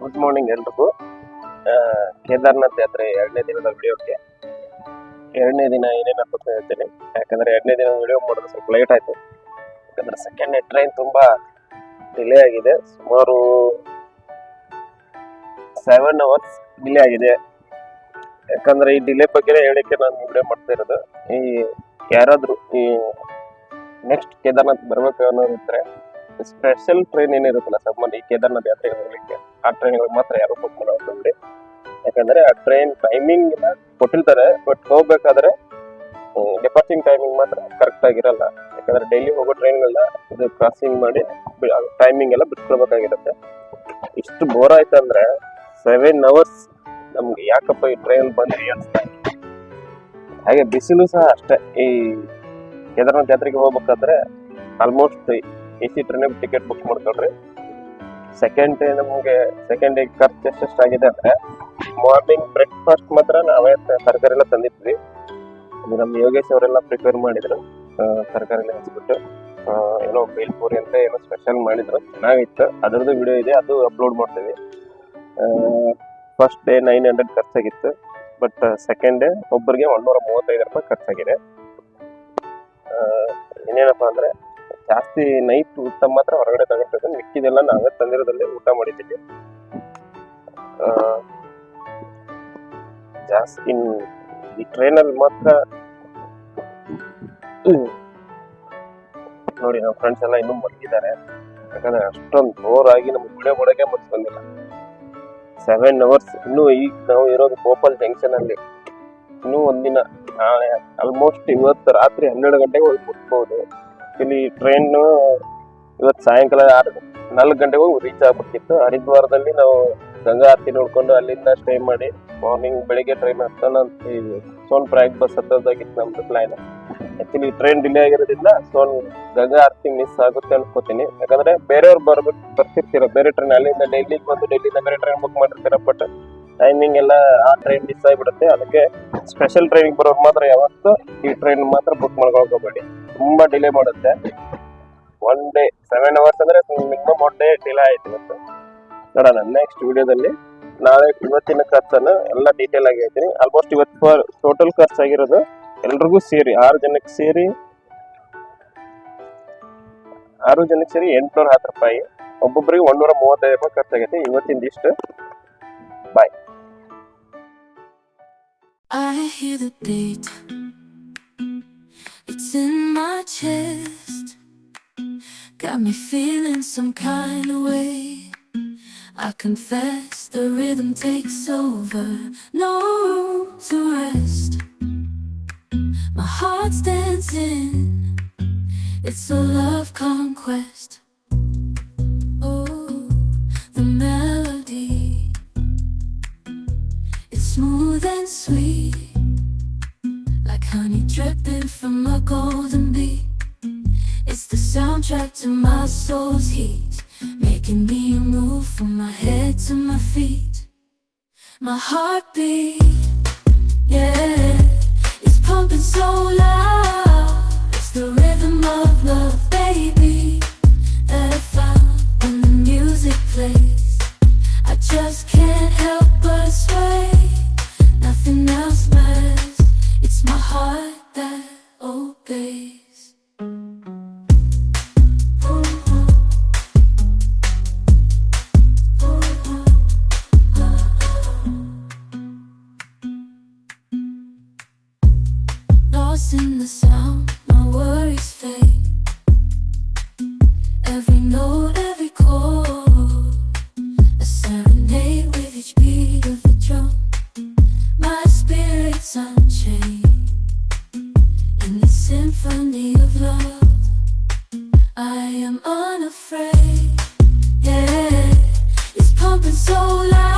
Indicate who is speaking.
Speaker 1: Good morning ಎಲ್ರಿಗೂ. ಕೇದಾರ್ನಾಥ್ ಯಾತ್ರೆ ಎರಡನೇ ದಿನದ ವಿಡಿಯೋಕ್ಕೆ. ಎರಡನೇ ದಿನ ಏನೇನಪ್ಪ ಹೇಳ್ತೀನಿ. ಯಾಕಂದ್ರೆ ಎರಡನೇ ದಿನ ವಿಡಿಯೋ ಮಾಡೋದು ಸ್ವಲ್ಪ ಲೇಟ್ ಆಯ್ತು. ಯಾಕಂದ್ರೆ ಸೆಕೆಂಡ್ ಟ್ರೈನ್ ತುಂಬಾ ಡಿಲೇ ಆಗಿದೆ. ಸುಮಾರು ಸೆವೆನ್ ಅವರ್ಸ್ ಡಿಲೇ ಆಗಿದೆ. ಯಾಕಂದ್ರೆ ಈ ಡಿಲೇ ಬಗ್ಗೆ ಹೇಳಲಿಕ್ಕೆ ನಾನು ವಿಡಿಯೋ ಮಾಡ್ತಾ ಇರೋದು. ಈ ಯಾರಾದ್ರೂ ಈ ನೆಕ್ಸ್ಟ್ ಕೇದಾರ್ನಾಥ್ ಬರ್ಬೇಕು ಅನ್ನೋದಿದ್ರೆ ಸ್ಪೆಷಲ್ ಟ್ರೈನ್ ಏನಿರುತ್ತಲ್ಲ ಈ ಕೇದಾರ್ನಾಥ್ ಯಾತ್ರೆಗೆ ಹೋಗ್ಲಿಕ್ಕೆ ಆ ಟ್ರೈನ್ಗಳಿಗೆ ಮಾತ್ರ ಯಾರು ಹೋಗ್ಬೋದು ಅಂತ ಹೇಳಿ ಯಾಕಂದ್ರೆ ಆ ಟ್ರೈನ್ ಟೈಮಿಂಗ್ ಕೊಟ್ಟಿರ್ತಾರೆ ಬಟ್ ಹೋಗ್ಬೇಕಾದ್ರೆ ಡಿಪಾರ್ಟಿಂಗ್ ಟೈಮಿಂಗ್ ಮಾತ್ರ ಕರೆಕ್ಟ್ ಆಗಿರಲ್ಲ. ಯಾಕಂದ್ರೆ ಡೈಲಿ ಹೋಗೋ ಟ್ರೈನ್ಗಳನ್ನ ಇದು ಕ್ರಾಸಿಂಗ್ ಮಾಡಿ ಟೈಮಿಂಗ್ ಎಲ್ಲ ಬಿಟ್ಕೊಳ್ಬೇಕಾಗಿರುತ್ತೆ. ಇಷ್ಟು ಬೋರ್ ಆಯ್ತಂದ್ರೆ ಸೆವೆನ್ ಅವರ್ಸ್ ನಮ್ಗೆ ಯಾಕಪ್ಪ ಈ ಟ್ರೈನ್ ಬಂದ್ರಿ ಅನ್ಸ್ತಾ ಹಾಗೆ ಬಿಸಿಲು ಸಹ ಅಷ್ಟೇ. ಈ ಕೇದಾರ್ನಾಥ್ ಜಾತ್ರೆಗೆ ಹೋಗ್ಬೇಕಾದ್ರೆ almost A C train ticket book ಮಾಡ್ಕೊಳ್ರಿ. ಸೆಕೆಂಡ್ ಡೇ ನಮಗೆ ಸೆಕೆಂಡ್ ಡೇ ಖರ್ಚು ಎಷ್ಟೆಷ್ಟಾಗಿದೆ ಅಂದ್ರೆ ಮಾರ್ನಿಂಗ್ ಬ್ರೇಕ್ಫಾಸ್ಟ್ ಮಾತ್ರ ನಾವೇ ತರಕಾರಿ ಎಲ್ಲ ತಂದಿದ್ವಿ. ನಮ್ಮ ಯೋಗೇಶ್ ಅವರೆಲ್ಲ ಪ್ರಿಪೇರ್ ಮಾಡಿದ್ರು. ತರಕಾರಿ ಎಲ್ಲ ಹಚ್ಬಿಟ್ಟು ಏನೋ ಬೇಲ್ಪೂರಿ ಅಂತ ಏನೋ ಸ್ಪೆಷಲ್ ಮಾಡಿದ್ರು. ಚೆನ್ನಾಗಿತ್ತು. ಅದರದ್ದು ವಿಡಿಯೋ ಇದೆ, ಅದು ಅಪ್ಲೋಡ್ ಮಾಡ್ತೀವಿ. ಫಸ್ಟ್ ಡೇ ನೈನ್ ಹಂಡ್ರೆಡ್ ಖರ್ಚಾಗಿತ್ತು. ಬಟ್ ಸೆಕೆಂಡ್ ಡೇ ಒಬ್ಬರಿಗೆ ಒಂದೂರ ಮೂವತ್ತೈದು ರೂಪಾಯಿ ಖರ್ಚಾಗಿದೆ. ಇನ್ನೇನಪ್ಪ ಅಂದ್ರೆ ಜಾಸ್ತಿ ನೈಟ್ ಊಟ ಮಾತ್ರ ಹೊರಗಡೆ ತಗೊಂಡಿದ್ದು ಮಿಕ್ಕಿದೆಲ್ಲ ನಾವೇ ತಂದಿರೋದಲ್ಲೇ ಊಟ ಮಾಡಿದ್ದೀವಿ. ಜಾಸ್ತಿ ಈ ಟ್ರೈನಲ್ಲಿ ಮಾತ್ರ ನೋಡಿ ನಮ್ಮ ಫ್ರೆಂಡ್ಸ್ ಎಲ್ಲ ಇನ್ನೂ ಮಲಗಿದ್ದಾರೆ. ಯಾಕಂದ್ರೆ ಅಷ್ಟೊಂದು ಜೋರಾಗಿ ನಮ್ಗೆ ಗುಳೆ ಮನ್ಸು ಬಂದಿಲ್ಲ ಸೆವೆನ್ ಅವರ್ಸ್ ಇನ್ನೂ ಈಗ ನಾವು ಇರೋದು ಗೋಪಾಲ್ ಜಂಕ್ಷನ್ ಅಲ್ಲಿ. ಇನ್ನೂ ಒಂದಿನ ಆಲ್ಮೋಸ್ಟ್ ಇವತ್ತು ರಾತ್ರಿ ಹನ್ನೆರಡು ಗಂಟೆಗೆ ಹೋಗಿ ಮುಟ್ಬೋದು. ಇಲ್ಲಿ ಟ್ರೈನ್ ಇವತ್ತು ಸಾಯಂಕಾಲ ಆರು ನಾಲ್ಕು ಗಂಟೆಗೂ ರೀಚ್ ಆಗ್ಬಿಡ್ತಿತ್ತು. ಹರಿದ್ವಾರದಲ್ಲಿ ನಾವು ಗಂಗಾ ಆರತಿ ನೋಡ್ಕೊಂಡು ಅಲ್ಲಿಂದ ಸ್ಟೇ ಮಾಡಿ ಮಾರ್ನಿಂಗ್ ಬೆಳಿಗ್ಗೆ ಟ್ರೈನ್ ಹತ್ತೋಣ ಅಂತ ಸೋನ್ ಪ್ರಯಾಗ್ ಬಸ್ ಹತ್ತೋದಾಗಿತ್ತು ನಮ್ದು ಪ್ಲಾನ್ ಆಕ್ಚುಲಿ ಟ್ರೈನ್ ಡಿಲೇ ಆಗಿರೋದ್ರಿಂದ ಸೋನ್ ಗಂಗಾ ಆರತಿ ಮಿಸ್ ಆಗುತ್ತೆ ಅನ್ಕೋತೀನಿ. ಯಾಕಂದ್ರೆ ಬೇರೆಯವ್ರು ಬರ್ಬೇಕು ಬರ್ತಿರ್ತೀರ. ಬೇರೆ ಟ್ರೈನ್ ಅಲ್ಲಿಂದ ಡೆಲ್ಲಿಗೆ ಬಂದು ಡೆಲ್ಲಿಂದ ಬೇರೆ ಟ್ರೈನ್ ಬುಕ್ ಮಾಡಿರ್ತೀರ ಬಟ್ ಟೈಮಿಂಗ್ ಎಲ್ಲ ಆ ಟ್ರೈನ್ ಮಿಸ್ ಆಗಿಬಿಡುತ್ತೆ. ಅದಕ್ಕೆ ಸ್ಪೆಷಲ್ ಟ್ರೈನಿಗೆ ಬರೋರು ಮಾತ್ರ ಯಾವತ್ತು ಈ ಟ್ರೈನ್ ಮಾತ್ರ ಬುಕ್ ಮಾಡ್ಕೊಳಕ್ ಹೋಗ್ಬೇಡಿ. ತುಂಬಾ ಡಿಲೇ ಮಾಡುತ್ತೆ. ಒನ್ ಡೇ ಸೆವೆನ್ ಅವರ್ಸ್ ಅಂದ್ರೆ ಮಿನಿಮಮ್ ಒನ್ ಡೇ ಡಿಲೇ ಆಯ್ತು ಇವತ್ತು ನೋಡೋಣ ನೆಕ್ಸ್ಟ್ ವಿಡಿಯೋದಲ್ಲಿ ನಾಳೆ ಇವತ್ತಿನ ಖರ್ಚನ್ನು ಎಲ್ಲ ಡೀಟೇಲ್ ಆಗಿ ಹೇಳ್ತೀನಿ. ಆಲ್ಮೋಸ್ಟ್ ಇವತ್ತು ಟೋಟಲ್ ಖರ್ಚಾಗಿರೋದು ಎಲ್ರಿಗೂ ಸೇರಿ, ಆರು ಜನಕ್ಕೆ ಸೇರಿ, ಆರು ಜನಕ್ಕೆ ಸೇರಿ ಎಂಟುನೂರ ಹತ್ತು ರೂಪಾಯಿ, ಒಬ್ಬೊಬ್ಬರಿಗೆ ಒಂದೂರ ಮೂವತ್ತೈದು ರೂಪಾಯಿ ಖರ್ಚಾಗೈತೆ. ಇವತ್ತಿಂದ ಇಷ್ಟು. ಬಾಯ್
Speaker 2: I hear the beat. In my chest. Got me feeling some kind of way. I confess the rhythm takes over. No room to rest. My heart's dancing. It's a love conquest. Soundtrack to my soul's heat, making me move from my head to my feet. My heartbeat, yeah, in the sound, my worries fade. Every note, every chord, a serenade with each beat of the drum. My spirit's unchained in the symphony of love. I am unafraid. Yeah, it's pumping so loud.